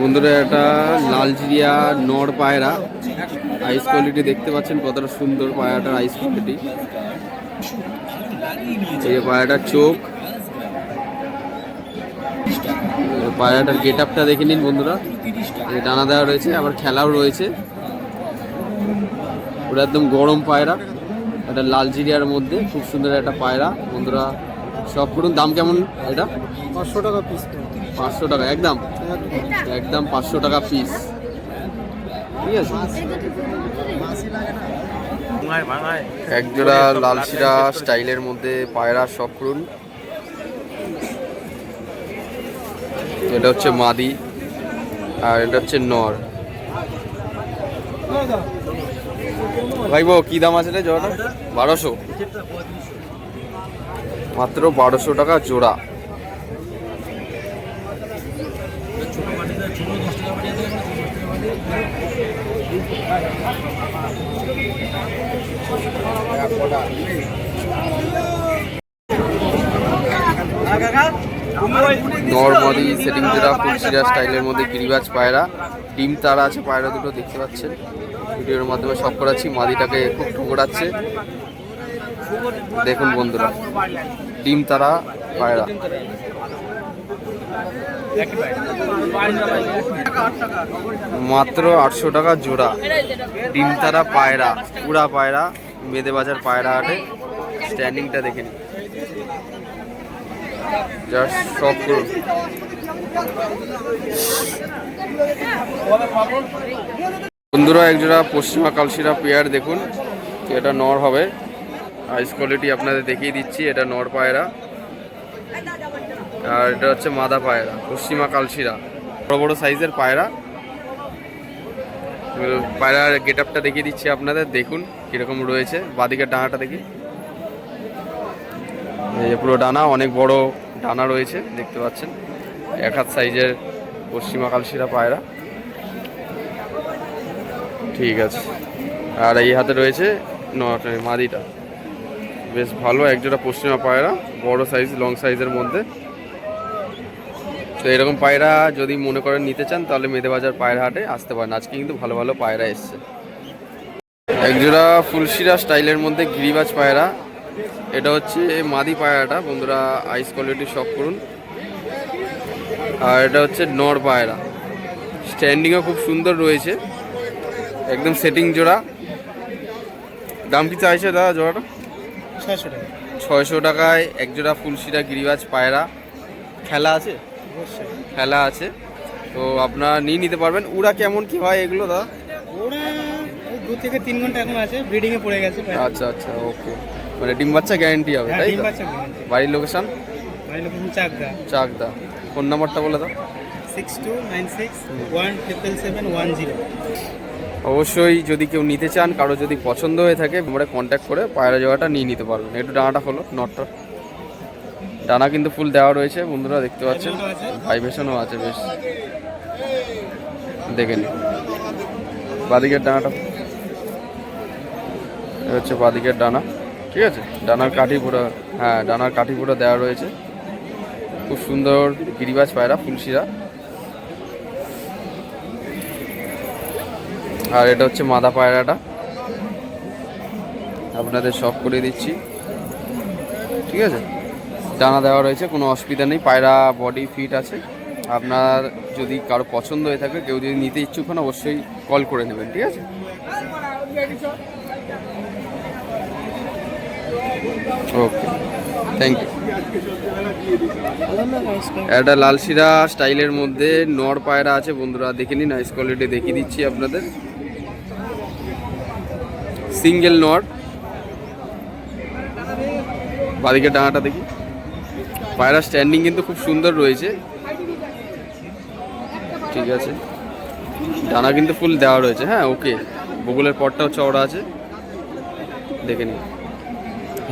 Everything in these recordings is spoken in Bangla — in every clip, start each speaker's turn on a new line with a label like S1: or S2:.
S1: বন্ধুরা একটা লালজিরিয়া নর পায়রা। আইস কোয়ালিটি দেখতে পাচ্ছেন কতটা সুন্দর পায়রাটার আইস কোয়ালিটি এই পায়রাটার চোখ। পায়রাটার গেট আপটা দেখে নিন বন্ধুরা। ডানা দেওয়া রয়েছে, আবার খেলাও রয়েছে। ওটা একদম গরম পায়রা। এটা লালজিরিয়ার মধ্যে খুব সুন্দর একটা পায়রা। বন্ধুরা, সব করুন, দাম কেমন এটা?
S2: পাঁচশো টাকা পিস
S1: পাঁচশো টাকা, একদম। একদম পাঁচশো টাকা পিস ঠিক আছে? একজোড়া লালশিরা স্টাইলের মধ্যে পায়রা শখ করুন। এটা হচ্ছে মাদি, আর এটা হচ্ছে নর। ভাই বউ, কি দাম আছে রে জোড়াটা? বারোশো। মাত্র বারোশো টাকা জোড়া। নর্মালি সেটিং যেটা ফুলসিরা স্টাইলের মধ্যে গিরিবাজ পায়রা, ডিম তারা আছে, পায়রা দুটো দেখতে পাচ্ছেন। ভিডিওর মাধ্যমে সব করাচ্ছি, মাদিটাকে খুব ঠুকরাচ্ছে। দেখুন বন্ধুরা, ডিম তারা, পায়রা। মাত্র আটশো টাকা জোড়া। ডিম তারা পায়রা, পুরা পায়রা বেদে বাজার পায়রা হাটে। স্ট্যান্ডিংটা দেখে নিন। জাস্ট সব বন্ধুরা একজোড়া পশ্চিমা কালশিরা পেয়ার দেখুন। এটা নর হবে। আইস কোয়ালিটি আপনাদের দেখিয়ে দিচ্ছি, এটা নর পায়রা। আর এটা হচ্ছে মাদা পায়রা, পশ্চিমা কালশিরা। বড় বড় সাইজের পায়রা। পায়রার গেট আপটা দেখিয়ে দিচ্ছি আপনাদের, দেখুন কীরকম রয়েছে। বাদিকের ডানাটা দেখি। এই যে পুরো ডানা, অনেক বড় ডানা রয়েছে, দেখতে পাচ্ছেন। এক হাত সাইজের পশ্চিমা কালশিরা পায়রা। ঠিক আছে। আর এই হাতে রয়েছে মাদিটা। বেশ ভালো, একজোড়া পশ্চিমা পায়রা, বড় সাইজ, লং সাইজের মধ্যে। তো এরকম পায়রা যদি মনে করেন নিতে চান তাহলে মেদেবাজার পায়রা হাটে আসতে পারেন। আজকে কিন্তু ভালো ভালো পায়রা এসছে। একজোড়া ফুলশিরা স্টাইলের মধ্যে গিরিবাজ পায়রা। এটা হচ্ছে মাদি পায়রাটা। বন্ধুরা আইস কোয়ালিটি শপ করুন। আর এটা হচ্ছে নর পায়রা। স্ট্যান্ডিংও খুব সুন্দর রয়েছে। একদম সেটিং জোড়া। দাম কি চাইছে দাদা জোড়াটা?
S2: ছয়শো টাকা।
S1: ছয়শো টাকায় এক জোড়া ফুলশিরা গিরিবাজ পায়রা। খেলা আছে? খেলা আছে। তো আপনারা নিয়ে নিতে পারবেন। উড়া কেমন কি হয় এগুলো দাদা?
S2: ওরা দু থেকে তিন ঘণ্টা এখন আছে ব্রিডিংয়ে পড়ে গেছে
S1: আচ্ছা আচ্ছা ওকে মানে ডিম বাচ্চা গ্যারেন্টি হবে
S2: হ্যাঁ
S1: তাই
S2: ডিম বাচ্চা
S1: বাড়ির লোকেশন
S2: বাড়ির লোকেশন চাকদা।
S1: চাকদা। ফোন নাম্বারটা বলে দাও।
S2: Six two nine six one triple seven one zero
S1: অবশ্যই যদি কেউ নিতে চান কারও যদি পছন্দ হয়ে থাকে আমরা কন্ট্যাক্ট করে পায়রা জোড়াটা নিয়ে নিতে পারবেন। একটু ডানাটা হলো নটটা ডানা কিন্তু ফুল দেওয়া রয়েছে, বন্ধুরা দেখতে পাচ্ছেন। ভাইব্রেশনও আছে বেশ। দেখে নিন। বাদিকের ডানাটা। হচ্ছে বাদিকের ডানা, ঠিক আছে? ডানার কাঠি পুরো হ্যাঁ ডানার কাঠি পুরো দেওয়া রয়েছে। খুব সুন্দর গিরিবাজ পায়রা, ফুলশিরা। আর এটা হচ্ছে মাদা পায়রাটা। আপনাদের সব করে দিচ্ছি। ঠিক আছে? ডানা দেওয়া রয়েছে, কোনো অসুবিধা নেই, পায়রা, বডি ফিট আছে। আপনার যদি কারও পছন্দ হয়ে থাকে, কেউ যদি নিতে ইচ্ছুক হন, অবশ্যই কল করে নেবেন, ঠিক আছে? ওকে থ্যাংক ইউ একটা লালশিরা স্টাইলের মধ্যে নর পায়রা আছে, বন্ধুরা দেখে নিন আইস কোয়ালিটি দেখিয়ে দিচ্ছি আপনাদের। সিঙ্গেল নর। বাদিকে ডাঙাটা দেখি। পায়রা স্ট্যান্ডিং কিন্তু খুব সুন্দর রয়েছে। ঠিক আছে। ডানা কিন্তু ফুল দেওয়া রয়েছে। হ্যাঁ ওকে বগুলের পরটাও চওড়া আছে। দেখে নিন।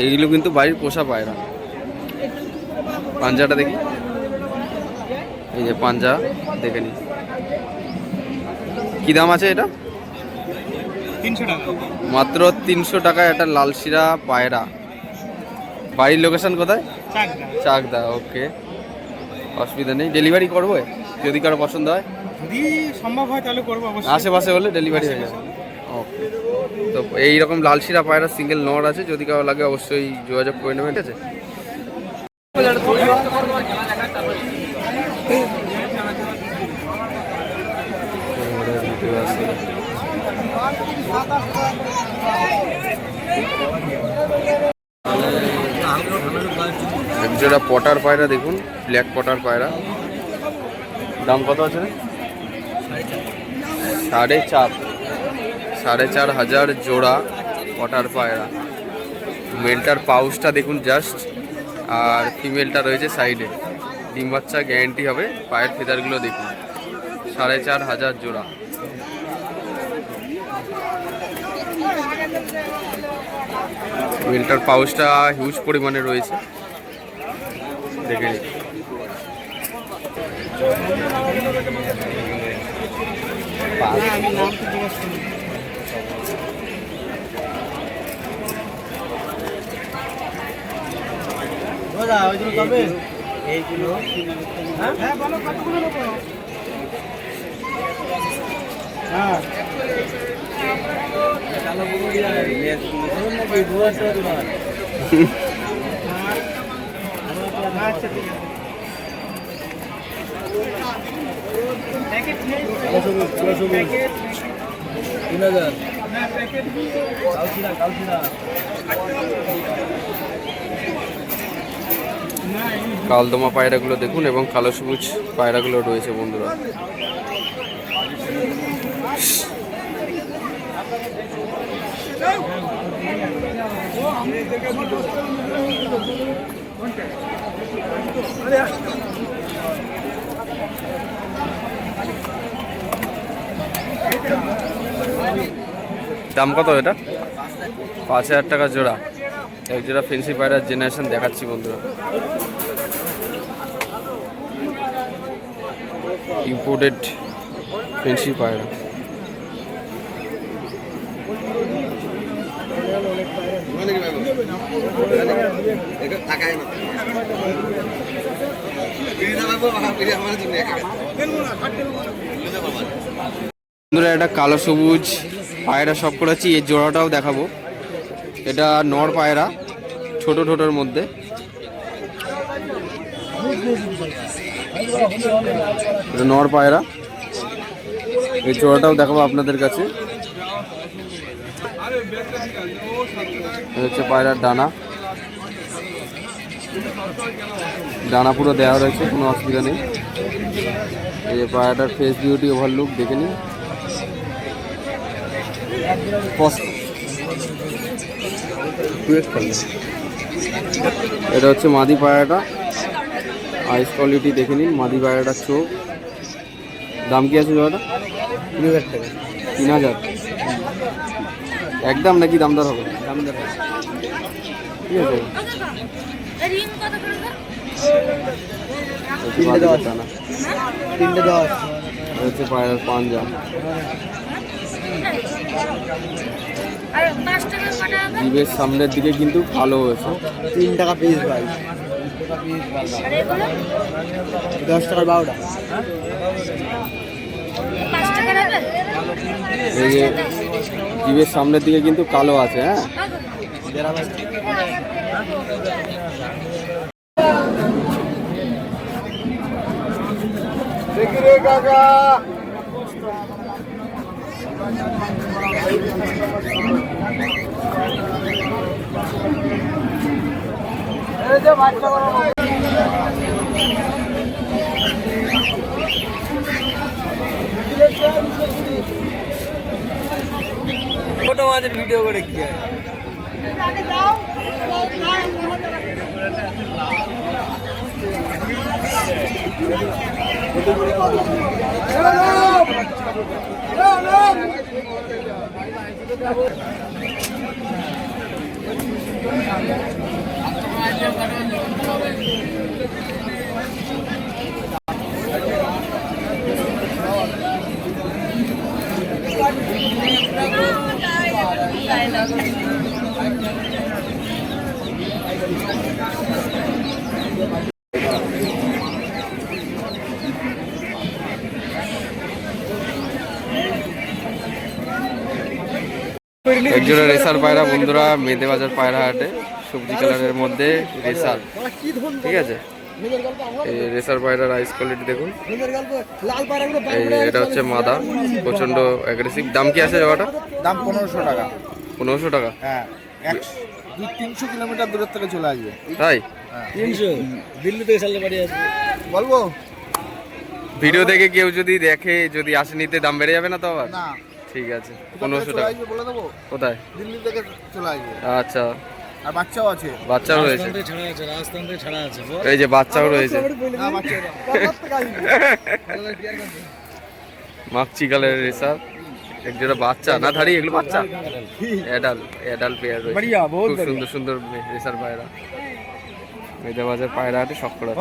S1: এইগুলো কিন্তু বাড়ির পোষা পায়রা। পাঞ্জাটা দেখি। এই যে পাঞ্জা দেখে নি কি দাম আছে এটা?
S2: টাকা।
S1: মাত্র তিনশো টাকায় একটা লালশিরা পায়রা। বাড়ির লোকেশন কোথায়?
S2: চাকদা
S1: ওকে। অসুবিধা নেই। ডেলিভারি করব? যদি কারও পছন্দ হয়।
S2: যদি সম্ভব হয় তাহলে করব
S1: আশেপাশে হলে ডেলিভারি হয়ে যাবে। ওকে। তো এই রকম লাল শিরা পায়রা সিঙ্গেল নড় আছে। যদি কারও লাগে অবশ্যই যোগাযোগ করে নেবেন ঠিক আছে একজোড়া পটার পায়রা দেখুন ব্ল্যাক পটার পায়রা। দাম কত আছে? সাড়ে চার। সাড়ে চার হাজার জোড়া পটার পায়রা। মেলটার পাউচটা দেখুন জাস্ট আর ফিমেলটা রয়েছে সাইডে। ডিম বাচ্চা গ্যারেন্টি হবে, পায়ের ফেদারগুলো দেখুন। সাড়ে চার হাজার জোড়া। মেলটার পাউচটা হিউজ পরিমাণে রয়েছে। দেখে নিন
S2: হ্যাঁ, আমি নামটা জিজ্ঞেস করি দাদা ওইগুলো কবে এইগুলো হ্যাঁ বলো কতগুলো নেব? হ্যাঁ আচ্ছা ঠিক আছে
S1: কালদমা পায়রাগুলো দেখুন এবং কালো সবুজ পায়রাগুলো রয়েছে বন্ধুরা। দাম কত এটা? পাঁচ হাজার টাকা জোড়া। এক জোড়া ফেন্সি পায়রার জেনারেশন দেখাচ্ছি বন্ধুরা। ইম্পোর্টেড ফেন্সি পায়রা বন্ধুরা, এটা কালো সবুজ, পায়রা সব করেছি এই জোড়াটাও দেখাবো। এটা নর পায়রা, ছোট ছোটোর মধ্যে। এটা নর পায়রা। এই জোড়াটাও দেখাবো আপনাদের কাছে। হচ্ছে পায়রার ডানা ডানা পুরো দেওয়া রয়েছে কোনো অসুবিধা নেই। এই যে পায়রাটার ফেস বিউটি ওভারলুক দেখে নিন। এটা হচ্ছে মাদি পায়রাটা। আইস কোয়ালিটি দেখে নিন মাদি পায়রাটার চোখ। দাম কি আছে জোড়াটা?
S3: তিন হাজার টাকা।
S1: তিন হাজার? একদম নাকি দামদার হবে?
S3: দাম দেবে
S1: ঠিক আছে
S3: তিনটে দশ
S1: হচ্ছে পাঞ্জা জিভের সামনের দিকে কিন্তু ভালো হয়েছে।
S3: তিন টাকা পিস ভাই। দশ টাকার বারোটা।
S4: পাঁচ টাকার হবে
S1: এই যে জিভের সামনের দিকে কিন্তু কালো আছে হ্যাঁ?
S3: ছোট মাছের ভিডিও করে কি হয়? I love it.
S1: একজোড়া রেসার পায়রা বন্ধুরা মেদে বাজার পায়রা হাটে সবজি কালারের মধ্যে রেসার ঠিক আছে? এই রেসার পায়রা রাইস কোয়ালিটি দেখুন। এটা হচ্ছে মাদা প্রচণ্ড অ্যাগ্রেসিভ দাম কি আছে জগাটা?
S5: দাম পনেরোশো টাকা।
S1: পনেরোশো টাকা।
S5: হ্যাঁ তিনশো কিলোমিটার দূরের থেকে চলে আসবে।
S1: তাই?
S3: তিনশো? দিল্লি থেকে সালতে পারি আছে।
S5: বলব?
S1: ভিডিও দেখে কেউ যদি দেখে যদি আসে নিতে দাম বেড়ে যাবে না তো আবার?
S5: না।
S1: ঠিক আছে। পনেরোশো টাকা।
S5: বলে দেবো?
S1: কোথায়?
S5: দিল্লি থেকে চলে আসবে।
S1: আচ্ছা।
S5: আর বাচ্চাও আছে।
S1: বাচ্চাও রয়েছে। এই যে বাচ্চাও রয়েছে। মাকচি কালারের রেসার এক যেটা বাচ্চা না ধারি এগুলো বাচ্চা। অ্যাডাল অ্যাডাল পেয়ার রয়েছে। বহুত সুন্দর সুন্দর রেসার পায়রা। মেজা বাজার পায়রা হাটে শখ করা